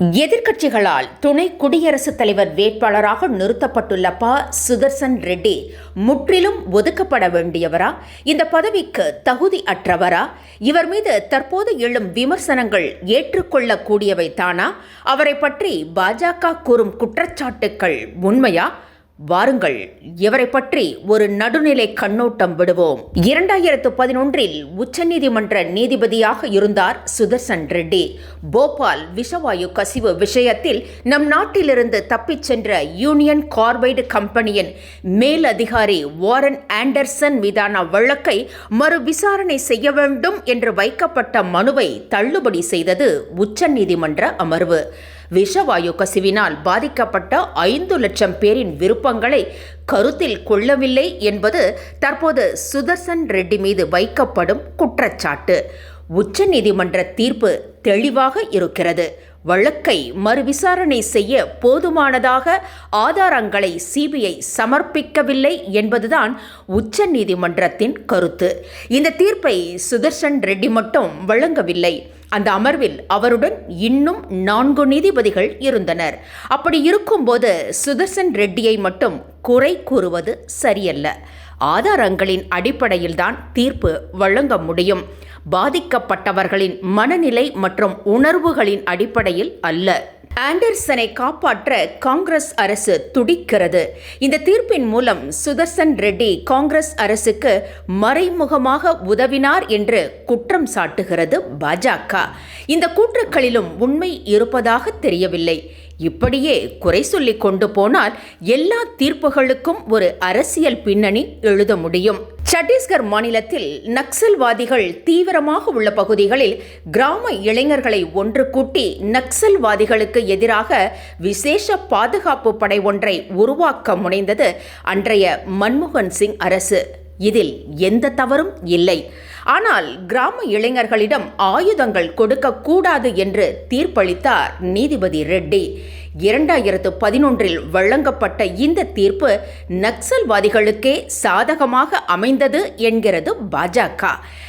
எதிர்க்கட்சிகளால் துணை குடியரசுத் தலைவர் வேட்பாளராக நிறுத்தப்பட்டுள்ள ப. சுதர்சன் ரெட்டி முற்றிலும் ஒதுக்கப்பட வேண்டியவரா? இந்த பதவிக்கு தகுதி அற்றவரா? இவர் மீது தற்போது எழும் விமர்சனங்கள் ஏற்றுக்கொள்ளக்கூடியவை தானா? அவரை பற்றி பாஜக கூறும் குற்றச்சாட்டுக்கள் உண்மையா? வாருங்கள். இவரை பற்றி ஒரு நடுநிலை கண்ணோட்டம் விடுவோம். இரண்டாயிரத்து பதினொன்றில் உச்சநீதிமன்ற நீதிபதியாக இருந்தார் சுதர்சன் ரெட்டி. போபால் விஷவாயு கசிவு விஷயத்தில் நம் நாட்டிலிருந்து தப்பிச் சென்ற யூனியன் கார்பைடு கம்பெனியின் மேலதிகாரி வாரன் ஆண்டர்சன் மீதான வழக்கை மறு விசாரணை செய்ய வேண்டும் என்று வைக்கப்பட்ட மனுவை தள்ளுபடி செய்தது உச்சநீதிமன்ற அமர்வு. விஷவாயு கசிவினால் பாதிக்கப்பட்ட ஐந்து லட்சம் பேரின் விருப்பங்களை கருத்தில் கொள்ளவில்லை என்பது தற்போது சுதர்சன் ரெட்டி மீது வைக்கப்படும் குற்றச்சாட்டு. உச்சநீதிமன்ற தீர்ப்பு தெளிவாக இருக்கிறது. வழக்கை மறுவிசாரணை செய்ய போதுமானதாக ஆதாரங்களை சிபிஐ சமர்ப்பிக்கவில்லை என்பதுதான் உச்சநீதிமன்றத்தின் கருத்து. இந்த தீர்ப்பை சுதர்ஷன் ரெட்டி மட்டும் வழங்கவில்லை. அந்த அமர்வில் அவருடன் இன்னும் நான்கு நீதிபதிகள் இருந்தனர். அப்படி இருக்கும்போது சுதர்சன் ரெட்டியை மட்டும் குறை கூறுவது சரியல்ல. ஆதாரங்களின் அடிப்படையில்தான் தீர்ப்பு வழங்க முடியும். பாதிக்கப்பட்டவர்களின் மனநிலை மற்றும் உணர்வுகளின் அடிப்படையில் அல்ல. ஆண்டர்சனை காப்பாற்ற காங்கிரஸ் அரசு துடிக்கிறது. இந்த தீர்ப்பின் மூலம் சுதர்சன் ரெட்டி காங்கிரஸ் அரசுக்கு மறைமுகமாக உதவினார் என்று குற்றம் சாட்டுகிறது பாஜக. இந்த கூற்றுக்களிலும் உண்மை இருப்பதாக தெரியவில்லை. இப்படியே குறை சொல்லி கொண்டு போனால் எல்லா தீர்ப்புகளுக்கும் ஒரு அரசியல் பின்னணி எழுத முடியும். சத்தீஸ்கர் மாநிலத்தில் நக்சல்வாதிகள் தீவிரமாக உள்ள பகுதிகளில் கிராம இளைஞர்களை ஒன்று கூட்டி நக்சல்வாதிகளுக்கு எதிராக விசேஷ பாதுகாப்பு படை ஒன்றை உருவாக்க முனைந்தது அன்றைய மன்மோகன் சிங் அரசு. இதில் எந்த தவறும் இல்லை. ஆனால் கிராம இளைஞர்களிடம் ஆயுதங்கள் கொடுக்கக்கூடாது என்று தீர்ப்பளித்தார் நீதிபதி ரெட்டி. இரண்டாயிரத்து பதினொன்றில் வழங்கப்பட்ட இந்த தீர்ப்பு நக்சல்வாதிகளுக்கே சாதகமாக அமைந்தது என்கிறது பாஜக.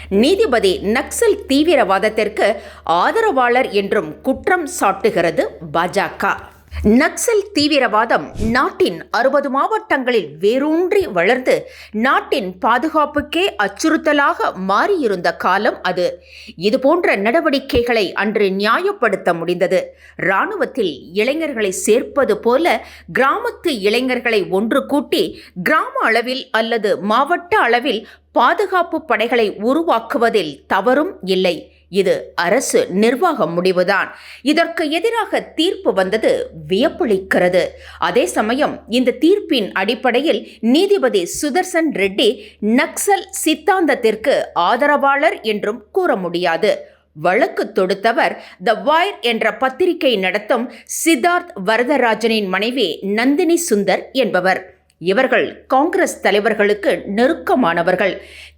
நீதிபதி நக்சல் தீவிரவாதத்திற்கு ஆதரவாளர் என்றும் குற்றம் சாட்டுகிறது பாஜக. நக்சல் தீவிரவாதம் நாட்டின் அறுபது மாவட்டங்களில் வேரூன்றி வளர்ந்து நாட்டின் பாதுகாப்புக்கே அச்சுறுத்தலாக மாறியிருந்த காலம் அது. இதுபோன்ற நடவடிக்கைகளை அன்று நியாயப்படுத்த முடிந்தது. இராணுவத்தில் இளைஞர்களை சேர்ப்பது போல கிராமத்து இளைஞர்களை ஒன்று கூட்டி கிராம அளவில் அல்லது மாவட்ட அளவில் பாதுகாப்பு படைகளை உருவாக்குவதில் தவறும் இல்லை. இது அரசு நிர்வாக முடிவுதான். இதற்கு எதிராக தீர்ப்பு வந்தது வியப்பளிக்கிறது. அதே சமயம் இந்த தீர்ப்பின் அடிப்படையில் நீதிபதி சுதர்சன் ரெட்டி நக்சல் சித்தாந்தத்திற்கு ஆதரவாளர் என்றும் கூற முடியாது. வழக்கு தொடுத்தவர் த வாயர் என்ற பத்திரிகை நடத்தும் சித்தார்த் வரதராஜனின் மனைவி நந்தினி சுந்தர் என்பவர். இவர்கள் காங்கிரஸ் தலைவர்களுக்கு நெருக்கமானவர்கள்.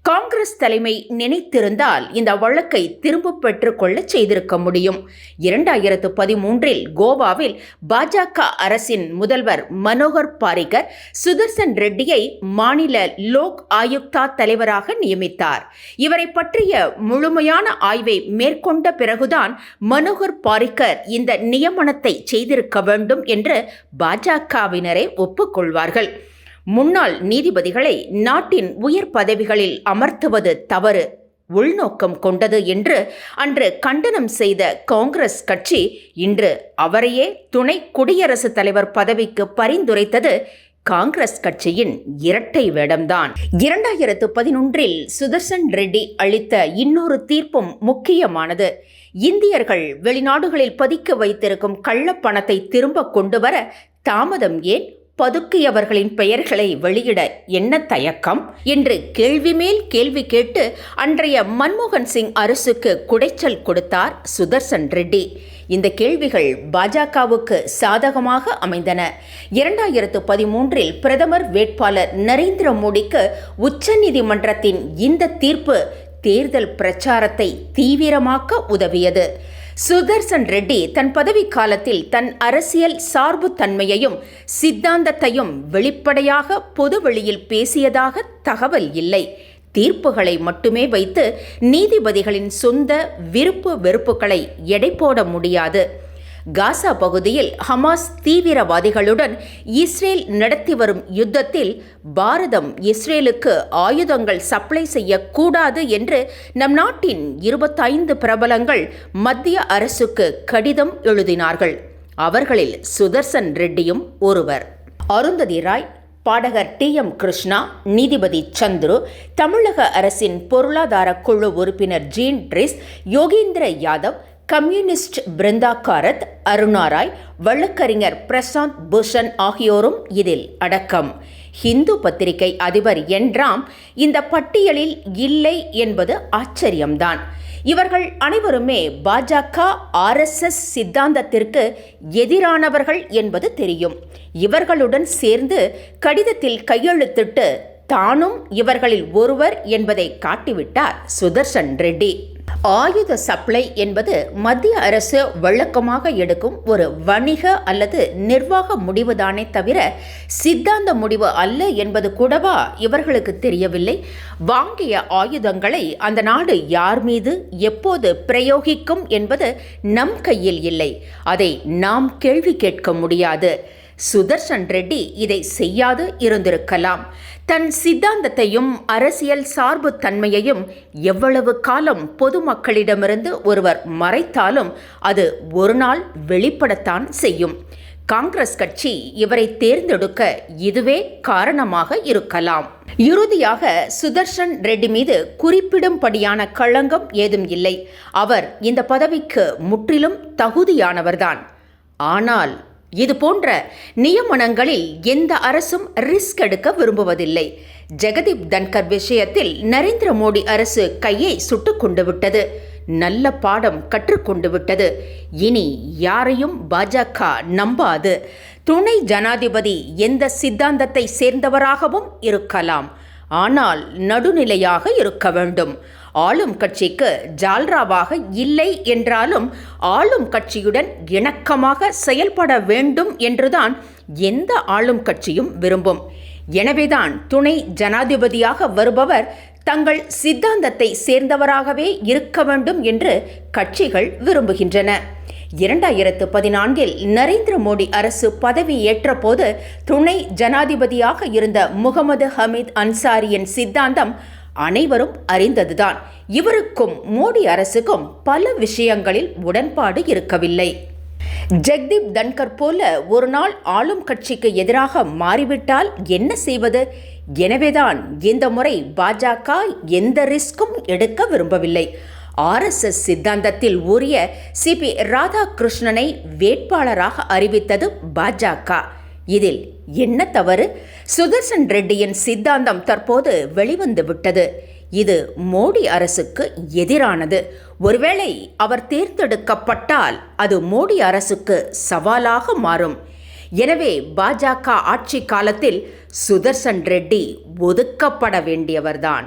காங்கிரஸ் தலைமை நினைத்திருந்தால் இந்த வழக்கை திரும்ப பெற்றுக்கொள்ள செய்திருக்க முடியும். இரண்டாயிரத்து பதிமூன்றில் கோவாவில் பாஜக அரசின் முதல்வர் மனோகர் பாரிகர் சுதர்சன் ரெட்டியை மாநில லோக் ஆயுக்தா தலைவராக நியமித்தார். இவரை பற்றிய முழுமையான ஆய்வை மேற்கொண்ட பிறகுதான் மனோகர் பாரிக்கர் இந்த நியமனத்தை செய்திருக்க வேண்டும் என்று பாஜகவினரை ஒப்புக்கொள்வார்கள். முன்னாள் நீதிபதிகளை நாட்டின் உயர் பதவிகளில் அமர்த்துவது தவறு உள்நோக்கம் கொண்டது என்று அன்று கண்டனம் செய்த காங்கிரஸ் கட்சி இன்று அவரையே துணை குடியரசுத் தலைவர் பதவிக்கு பரிந்துரைத்தது காங்கிரஸ் கட்சியின் இரட்டை வேடம்தான். இரண்டாயிரத்து பதினொன்றில் சுதர்சன் ரெட்டி அளித்த இன்னொரு தீர்ப்பும் முக்கியமானது. இந்தியர்கள் வெளிநாடுகளில் பதிக்க வைத்திருக்கும் கள்ளப்பணத்தை திரும்ப கொண்டு வர தாமதம் ஏன்? பதுக்கியவர்களின் பெயர்களை வெளியிட என்ன தயக்கம்? என்று கேள்வி மேல் கேள்வி கேட்டு அன்றைய மன்மோகன் சிங் அரசுக்கு குடைச்சல் கொடுத்தார் சுதர்சன் ரெட்டி. இந்த கேள்விகள் பாஜகவுக்கு சாதகமாக அமைந்தன. இரண்டாயிரத்து பதிமூன்றில் பிரதமர் வேட்பாளர் நரேந்திர மோடிக்கு உச்சநீதிமன்றத்தின் இந்த தீர்ப்பு தேர்தல் பிரச்சாரத்தை தீவிரமாக்க உதவியது. சுதர்சன் ரெட்டி தன் பதவி காலத்தில் தன் அரசியல் சார்பு தன்மையையும் சித்தாந்தத்தையும் வெளிப்படையாக பொதுவெளியில் பேசியதாக தகவல் இல்லை. தீர்ப்புகளை மட்டுமே வைத்து நீதிபதிகளின் சொந்த விருப்பு வெறுப்புகளை எடை போட முடியாது. காசா பகுதியில் ஹமாஸ் தீவிரவாதிகளுடன் இஸ்ரேல் நடத்தி வரும் யுத்தத்தில் பாரதம் இஸ்ரேலுக்கு ஆயுதங்கள் சப்ளை செய்யக்கூடாது என்று நம் நாட்டின் இருபத்தைந்து பிரபலங்கள் மத்திய அரசுக்கு கடிதம் எழுதினார்கள். அவர்களில் சுதர்சன் ரெட்டியும் ஒருவர். அருந்ததி ராய் பாடகர் டி எம் கிருஷ்ணா நீதிபதி சந்துரு தமிழக அரசின் பொருளாதார குழு உறுப்பினர் Jean Dreze Yogendra Yadav communist Brinda Karat Aruna Roy வழக்கறிஞர் பிரசாந்த் பூஷன் ஆகியோரும் இதில் அடக்கம். ஹிந்து பத்திரிகை அதிபர் என்றாம் இந்த பட்டியலில் இல்லை என்பது ஆச்சரியம்தான். இவர்கள் அனைவருமே பாஜக ஆர்எஸ்எஸ் சித்தாந்தத்திற்கு எதிரானவர்கள் என்பது தெரியும். இவர்களுடன் சேர்ந்து கடிதத்தில் கையெழுத்திட்டு தானும் இவர்களில் ஒருவர் என்பதை காட்டிவிட்டார் சுதர்ஷன் ரெட்டி. ஆயுத சப்ளை என்பது மத்திய அரசு வழக்கமாக எடுக்கும் ஒரு வணிக அல்லது நிர்வாக முடிவுதானே தவிர சித்தாந்த முடிவு அல்ல என்பது கூடவா இவர்களுக்கு தெரியவில்லை. வாங்கிய ஆயுதங்களை அந்த நாடு யார் மீது எப்போது பிரயோகிக்கும் என்பது நம் கையில் இல்லை. அதை நாம் கேள்வி கேட்க முடியாது. சுதர்ஷன் ரெட்டி இதை செய்யாது இருந்திருக்கலாம். தன் சித்தாந்தத்தையும் அரசியல் சார்பு தன்மையையும் எவ்வளவு காலம் பொதுமக்களிடமிருந்து ஒருவர் மறைத்தாலும் அது ஒரு நாள் வெளிப்படத்தான் செய்யும். காங்கிரஸ் கட்சி இவரை தேர்ந்தெடுக்க இதுவே காரணமாக இருக்கலாம். இறுதியாக சுதர்ஷன் ரெட்டி மீது குறிப்பிடும்படியான களங்கம் ஏதும் இல்லை. அவர் இந்த பதவிக்கு முற்றிலும் தகுதியானவர்தான். ஆனால் இது போன்ற நியமனங்களில் எந்த அரசும் ரிஸ்க் எடுக்க விரும்புவதில்லை. ஜெகதீப் தன்கர் விஷயத்தில் நரேந்திர மோடி அரசு கையை சுட்டுக் கொண்டு விட்டது. நல்ல பாடம் கற்றுக்கொண்டு விட்டது. இனி யாரையும் பாஜக நம்பாது. துணை ஜனாதிபதி எந்த சித்தாந்தத்தை சேர்ந்தவராகவும் இருக்கலாம். ஆனால் நடுநிலையாக இருக்க வேண்டும். ஆளும் கட்சிக்கு ஜால்ராவாக இல்லை என்றாலும் ஆளும் கட்சியுடன் இணக்கமாக செயல்பட வேண்டும் என்றுதான் எந்த ஆளும் கட்சியும் விரும்பும். எனவேதான் துணை ஜனாதிபதியாக வருபவர் தங்கள் சித்தாந்தத்தை சேர்ந்தவராகவே இருக்க வேண்டும் என்று கட்சிகள் விரும்புகின்றன. இரண்டாயிரத்து பதினான்கில் நரேந்திர மோடி அரசு பதவி ஏற்றபோது துணை ஜனாதிபதியாக இருந்த முகமது ஹமீத் அன்சாரியின் சித்தாந்தம் அனைவரும் அறிந்ததுதான். இவருக்கும் மோடி அரசுக்கும் பல விஷயங்களில் உடன்பாடு இருக்கவில்லை. ஜெக்தீப் தன்கர் போல ஒரு நாள் ஆளும் கட்சிக்கு எதிராக மாறிவிட்டால் என்ன செய்வது? எனவேதான் இந்த முறை பாஜக எந்த ரிஸ்கும் எடுக்க விரும்பவில்லை. ஆர்எஸ்எஸ் சித்தாந்தத்தில் ஊறிய சிபி ராதாகிருஷ்ணனை வேட்பாளராக அறிவித்தது பாஜக. இதில் என்ன தவறு? சுதர்சன் ரெட்டியின் சித்தாந்தம் தற்போது வெளிவந்து விட்டது இது மோடி அரசுக்கு எதிரானது. ஒருவேளை அவர் தேர்ந்தெடுக்கப்பட்டால் அது மோடி அரசுக்கு சவாலாக மாறும். எனவே பாஜக ஆட்சி காலத்தில் சுதர்சன் ரெட்டி ஒதுக்கப்பட வேண்டியவர்தான்.